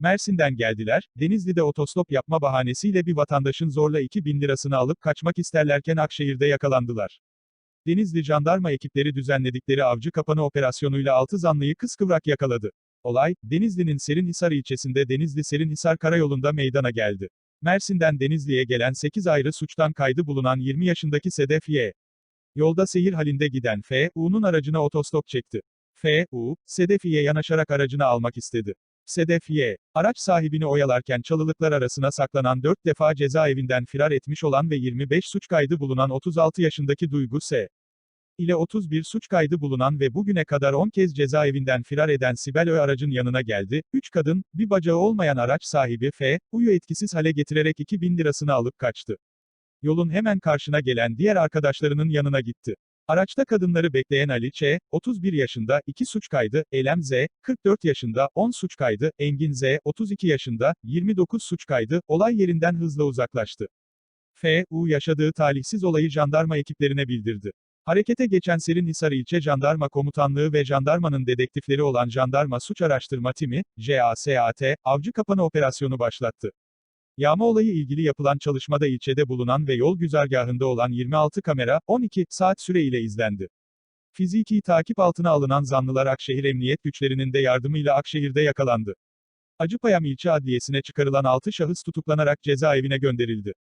Mersin'den geldiler, Denizli'de otostop yapma bahanesiyle bir vatandaşın zorla 2000 lirasını alıp kaçmak isterlerken Akşehir'de yakalandılar. Denizli jandarma ekipleri düzenledikleri avcı kapanı operasyonuyla 6 zanlıyı kıskıvrak yakaladı. Olay, Denizli'nin Serinhisar ilçesinde Denizli-Serinhisar karayolunda meydana geldi. Mersin'den Denizli'ye gelen 8 ayrı suçtan kaydı bulunan 20 yaşındaki Sedef Y. Yolda seyir halinde giden F. U'nun aracına otostop çekti. F. U, Sedef Y'ye yanaşarak aracını almak istedi. Sedef Y. Araç sahibini oyalarken çalılıklar arasına saklanan 4 defa cezaevinden firar etmiş olan ve 25 suç kaydı bulunan 36 yaşındaki Duygu S. ile 31 suç kaydı bulunan ve bugüne kadar 10 kez cezaevinden firar eden Sibel Ö aracın yanına geldi. 3 kadın, bir bacağı olmayan araç sahibi F. U'yu etkisiz hale getirerek 2000 lirasını alıp kaçtı. Yolun hemen karşına gelen diğer arkadaşlarının yanına gitti. Araçta kadınları bekleyen Ali Ç, 31 yaşında, 2 suç kaydı, Elem Z, 44 yaşında, 10 suç kaydı, Engin Z, 32 yaşında, 29 suç kaydı, olay yerinden hızla uzaklaştı. F. U yaşadığı talihsiz olayı jandarma ekiplerine bildirdi. Harekete geçen Serinhisar İlçe Jandarma Komutanlığı ve jandarmanın dedektifleri olan Jandarma Suç Araştırma Timi, JASAT, avcı kapanı operasyonu başlattı. Yağma olayı ilgili yapılan çalışmada ilçede bulunan ve yol güzergahında olan 26 kamera, 12 saat süre ile izlendi. Fiziki takip altına alınan zanlılar Akşehir Emniyet Güçlerinin de yardımıyla Akşehir'de yakalandı. Acıpayam İlçe Adliyesi'ne çıkarılan 6 şahıs tutuklanarak cezaevine gönderildi.